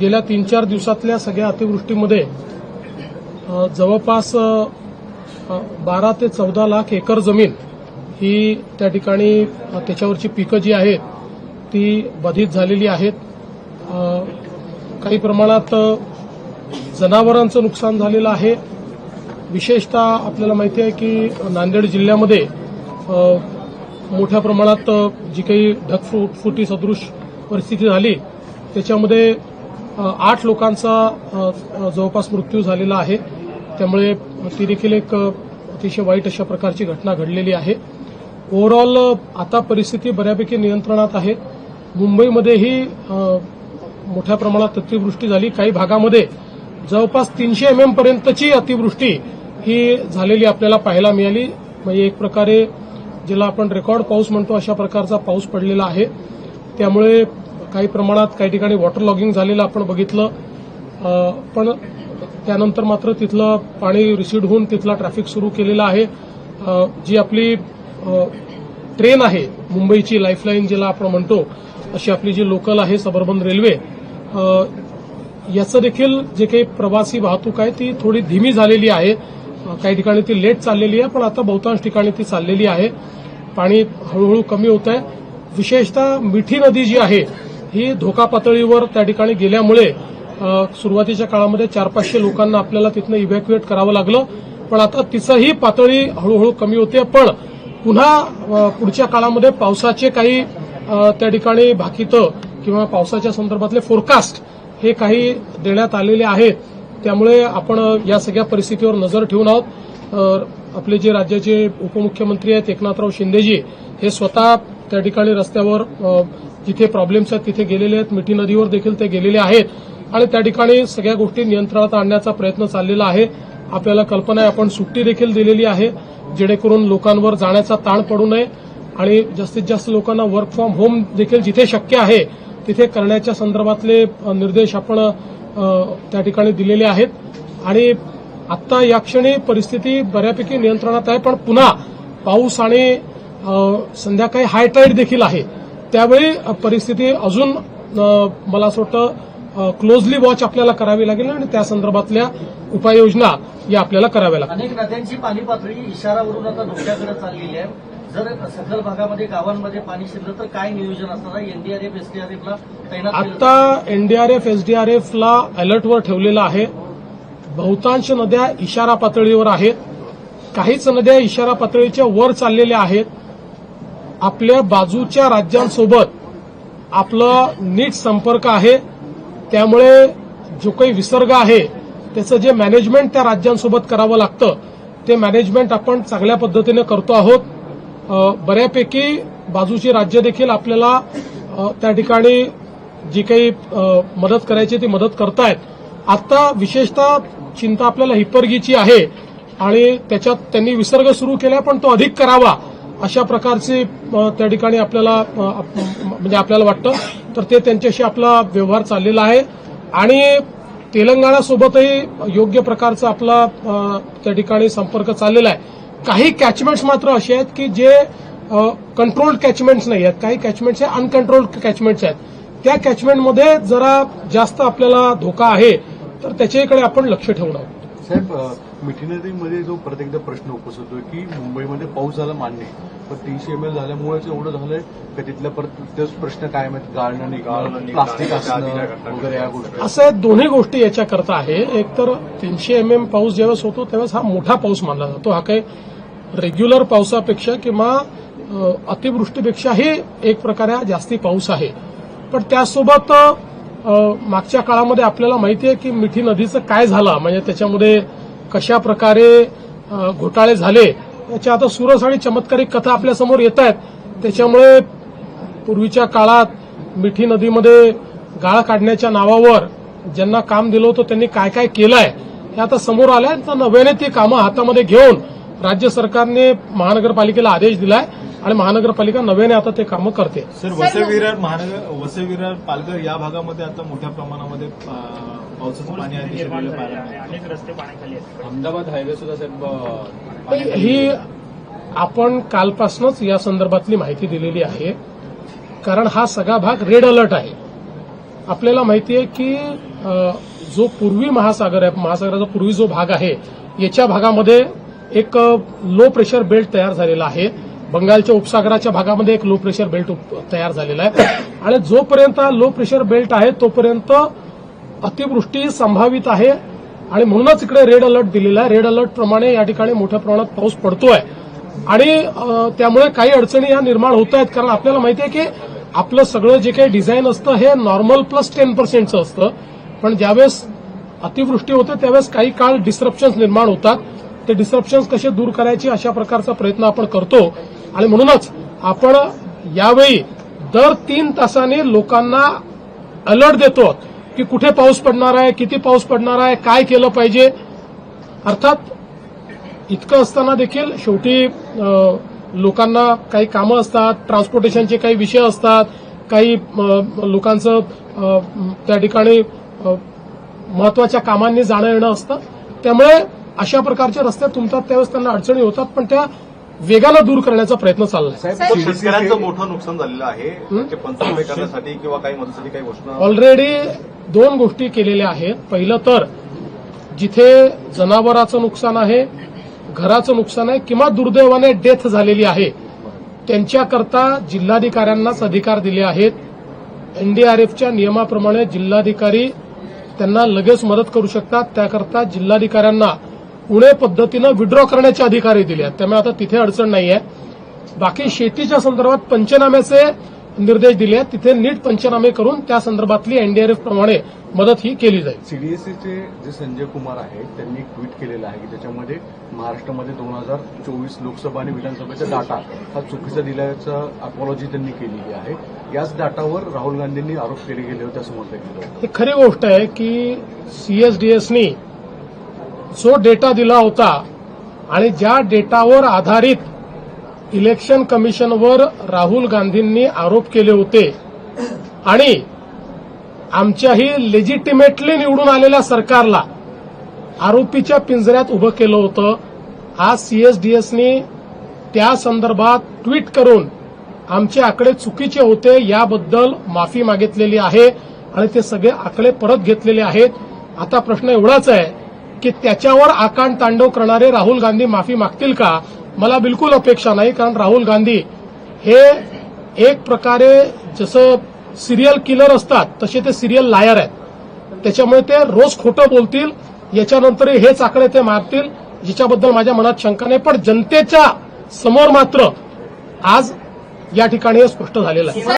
गेल्या तीन चार दिवसातल्या सगळ्या अतिवृष्टीमध्ये जवळपास बारा ते चौदा लाख एकर जमीन ही त्या ठिकाणी त्याच्यावरची पिकं जी आहेत ती बाधित झालेली आहेत. काही प्रमाणात जनावरांचं नुकसान झालेलं आहे. विशेषतः आपल्याला माहिती आहे की नांदेड जिल्ह्यामध्ये मोठ्या प्रमाणात जी काही ढगफुटी सदृश परिस्थिती झाली त्याच्यामध्ये आठ लोकांचा जवळपास मृत्यू झालेला आहे. त्यामुळे ती देखील एक अतिशय वाईट अशा प्रकारची घटना घडलेली आहे. ओव्हरऑल आता परिस्थिती बऱ्यापैकी नियंत्रणात आहे. मुंबईमध्येही मोठ्या प्रमाणात अतिवृष्टी झाली. काही भागामध्ये जवळपास तीनशे एमएम पर्यंतची अतिवृष्टी ही झालेली आपल्याला पाहायला मिळाली. म्हणजे एक प्रकारे ज्याला आपण रेकॉर्ड पाऊस म्हणतो अशा प्रकारचा पाऊस पडलेला आहे. त्यामुळे काही प्रमाणात काही ठिकाणी वॉटर लॉगिंग झालेलं आपण बघितलं. पण त्यानंतर मात्र तिथलं पाणी रिसीड होऊन तिथला ट्रॅफिक सुरू केलेला आहे. जी आपली ट्रेन आहे मुंबईची लाईफलाईन ज्याला आपण म्हणतो अशी आपली जी लोकल आहे सबर्बन रेल्वे याचं देखील जे काही प्रवासी वाहतूक आहे ती थोडी धीमी झालेली आहे. काही ठिकाणी ती लेट चाललेली आहे पण आता बहुतांश ठिकाणी ती चाललेली आहे. पाणी हळूहळू कमी होत आहे विशेषतः मिठी नदी जी आहे ही धोका पातळीवर त्या ठिकाणी गेल्यामुळे सुरुवातीच्या काळामध्ये चार पाचशे लोकांना आपल्याला तिथनं इव्हॅक्युएट करावं लागलं. पण आता तिचंही पातळी हळूहळू कमी होते. पण पुन्हा पुढच्या काळामध्ये पावसाचे काही त्या ठिकाणी भाकितं किंवा पावसाच्या संदर्भातले फोरकास्ट हे काही देण्यात आलेले आहेत. त्यामुळे आपण या सगळ्या परिस्थितीवर नजर ठेवून आहोत. आपले जे राज्याचे उपमुख्यमंत्री आहेत एकनाथराव शिंदेजी हे स्वतः त्या ठिकाणी रस्त्यावर जिथे प्रॉब्लेम्स आहेत तिथे गेलेले आहेत. मिठी नदीवर देखील ते गेलेले आहेत. आणि त्या ठिकाणी सगळ्या गोष्टी नियंत्रणात आणण्याचा प्रयत्न चाललेला आहे. आपल्याला कल्पना आहे आपण सुट्टी देखील दिलेली आहे जेणेकरून लोकांवर जाण्याचा ताण पडू नये. आणि जास्तीत जास्त लोकांना वर्क फ्रॉम होम देखील जिथे शक्य आहे तिथे करण्याच्या संदर्भातले निर्देश आपण त्या ठिकाणी दिलेले आहेत. आणि आता या क्षणी परिस्थिती बऱ्यापैकी नियंत्रणात आहे पण पुन्हा पाऊस आणि संध्याकाळी हाय टाईड देखील आहे. त्यावेळी परिस्थिती अजून मला असं वाटतं क्लोजली वॉच आपल्याला करावी लागेल आणि त्या संदर्भातल्या उपाययोजना या आपल्याला कराव्या लागतील. अनेक नद्यांची पाणी पातळी इशारावरून आता धोक्याकडे चाललेली आहे. जर सखल भागामध्ये गावांमध्ये पाणी शिरलं तर काय नियोजन असणार आहे? एनडीआरएफ एसडीआरएफला तैनात? आता एनडीआरएफ एसडीआरएफला अलर्टवर ठेवलेलं आहे. बहुतांश नद्या इशारा पातळीवर आहेत. काहीच नद्या इशारा पातळीच्या वर चाललेल्या आहेत. आपल्या बाजूच्या राज्यांसोबत आपला नीट संपर्क आहे. त्यामुळे जो काही विसर्ग आहे त्याचं जे मॅनेजमेंट त्या राज्यांसोबत करावं लागतं ते मॅनेजमेंट आपण चांगल्या पद्धतीनं करतो आहोत. बऱ्यापैकी बाजूची राज्य देखील आपल्याला त्या ठिकाणी जी काही मदत करायची ती मदत करतायत. आता विशेषतः चिंता आपल्याला हिप्परगीची आहे आणि त्याच्यात त्यांनी विसर्ग सुरू केला पण तो अधिक करावा. अशा प्रकारचे त्या ठिकाणी आपल्याला म्हणजे आपल्याला वाटतं. तर ते त्यांच्याशी आपला व्यवहार चाललेला आहे. आणि तेलंगणासोबतही योग्य प्रकारचा आपला त्या ठिकाणी संपर्क चाललेला आहे. काही कॅचमेंट्स मात्र असे आहेत की जे कंट्रोल्ड कॅचमेंट्स नाही आहेत. काही कॅचमेंट्स हे अनकंट्रोल्ड कॅचमेंट्स आहेत. त्या कॅचमेंटमध्ये जरा जास्त आपल्याला धोका आहे. तर त्याच्याकडे आपण लक्ष ठेवून आहोत. साहेब अ, मिठी नदीमध्ये जो परत एकदा प्रश्न उपस्थित होतोय की मुंबईमध्ये पाऊस झाला मान्य. पण तीनशे एम एल झाल्यामुळेच एवढं झालंय का तिथल्या परत तेच प्रश्न कायम आहेत गाळणं निघणं प्लास्टिक असणं वगैरे या गोष्टी. असं दोन्ही गोष्टी याच्याकरता आहे. एक तर तीनशे एम एम पाऊस ज्यावेळेस होतो त्यावेळेस हा मोठा पाऊस मानला जातो. हा काही रेग्युलर पावसापेक्षा किंवा अतिवृष्टीपेक्षाही एक प्रकारे हा जास्ती पाऊस आहे. पण त्यासोबत मागच्या काळामध्ये आपल्याला माहिती आहे की मिठी नदीचं काय झालं? म्हणजे त्याच्यामध्ये कशा प्रकारे घोटाळे झाले याच्या आता सुरस आणि चमत्कारिक कथा आपल्यासमोर येत आहेत. त्याच्यामुळे पूर्वीच्या काळात मिठी नदीमध्ये गाळ काढण्याच्या नावावर ज्यांना काम दिलं होतं त्यांनी काय काय केलंय हे आता समोर आलंय. तर नव्याने ती कामं हातामध्ये घेऊन राज्य सरकारने महानगरपालिकेला आदेश दिलाय. आणि महानगरपालिका नव्याने आता ते कामं करते. सर वसई विरार महानगर वसई विरार पालघर या भागामध्ये आता मोठ्या प्रमाणामध्ये पावसाचं पाणी. अनेक रस्ते पाण्याखाली अहमदाबाद हायवे सुद्धा साहेब ही आपण कालपासूनच या संदर्भातली माहिती दिलेली आहे. कारण हा सगळा भाग रेड अलर्ट आहे. आपल्याला माहिती आहे की जो पूर्वी महासागर आहे महासागराचा पूर्वी जो भाग आहे याच्या भागामध्ये एक लो प्रेशर बेल्ट तयार झालेला आहे. बंगालच्या उपसागराच्या भागामध्ये एक लो प्रेशर बेल्ट उप- तयार झालेला आहे. आणि जोपर्यंत लो प्रेशर बेल्ट आहे तोपर्यंत अतिवृष्टी संभावित आहे. आणि म्हणूनच इकडे रेड अलर्ट दिलेला आहे. रेड अलर्ट प्रमाणे या ठिकाणी मोठ्या प्रमाणात पाऊस पडतोय. आणि त्यामुळे काही अडचणी या निर्माण होत आहेत. कारण आपल्याला माहिती आहे की आपलं सगळं जे काही डिझाईन असतं हे नॉर्मल प्लस टेन पर्सेंटचं असतं. पण ज्यावेळेस अतिवृष्टी होते त्यावेळेस काही काळ डिस्रप्शन्स निर्माण होतात. ते डिस्रप्शन्स कसे दूर करायचे अशा प्रकारचा प्रयत्न आपण करतो. आणि म्हणूनच आपण यावेळी दर तीन तासांनी लोकांना अलर्ट देतो की कुठे पाऊस पडणार आहे किती पाऊस पडणार आहे काय केलं पाहिजे. अर्थात इतकं असताना देखील शेवटी लोकांना काही कामं असतात ट्रान्सपोर्टेशनचे काही विषय असतात काही लोकांचं त्या ठिकाणी महत्त्वाच्या कामांनी जाणं येणं असतं. त्यामुळे अशा प्रकारचे रस्ते तुमतात त्यावेळेस त्यांना अडचणी होतात पण त्या वेगानं दूर करण्याचा प्रयत्न चाललाय. शेतकऱ्यांचं मोठं नुकसान झालेलं आहे. पंचनामे करण्यासाठी किंवा काही मदतीसाठी काही घोषणा ऑलरेडी दोन गोष्टी केलेल्या आहेत. पहिलं तर जिथे जनावराचं नुकसान आहे घराचं नुकसान आहे किंवा दुर्दैवाने डेथ झालेली आहे त्यांच्याकरता जिल्हाधिकाऱ्यांनाच अधिकार दिले आहेत. एनडीआरएफच्या नियमाप्रमाणे जिल्हाधिकारी त्यांना लगेच मदत करू शकतात. त्याकरता जिल्हाधिकाऱ्यांना पुणे पद्धतीनं विड्रॉ करण्याचे अधिकारही दिले आहेत. त्यामुळे आता तिथे अडचण नाही आहे बाकी शेतीच्या संदर्भात पंचनाम्याचे निर्देश दिले आहेत. तिथे नीट पंचनामे करून त्या संदर्भातली एनडीआरएफ प्रमाणे मदत ही केली जाईल. सीडीएससीचे जे संजय कुमार आहेत त्यांनी ट्विट केलेलं आहे की त्याच्यामध्ये महाराष्ट्रामध्ये दोन हजार चोवीस लोकसभा आणि विधानसभेचा डाटा हा चुकीचा दिल्याचं अपॉलॉजी त्यांनी केलेली आहे. याच डाटावर राहुल गांधींनी आरोप केले गेले होते असं म्हटलं गेलं ही खरी गोष्ट आहे की सीएसडीएसनी जो डेटा दिला होता आणि ज्या डेटावर आधारित इलेक्शन कमिशनवर राहुल गांधींनी आरोप केले होते आणि आमच्याही लेजिटिमेटली निवडून आलेल्या सरकारला आरोपीच्या पिंजऱ्यात उभं केलं होतं. आज सीएसडीएसनी त्या संदर्भात ट्विट करून आमचे आकडे चुकीचे होते याबद्दल माफी मागितलेली आहे आणि ते सगळे आकडे परत घेतलेले आहेत. आता प्रश्न एवढाच आहे की त्याच्यावर आकांड तांडव करणारे राहुल गांधी माफी मागतील का? मला बिलकुल अपेक्षा नाही कारण राहुल गांधी हे एक प्रकारे जसं सिरियल किलर असतात तसे ते सिरियल लायर आहेत. त्याच्यामुळे ते रोज खोटं बोलतील याच्यानंतरही हेच आकडे ते मारतील जिच्याबद्दल माझ्या मनात शंका नाही पण जनतेच्या समोर मात्र आज या ठिकाणी हे स्पष्ट झालेलं आहे.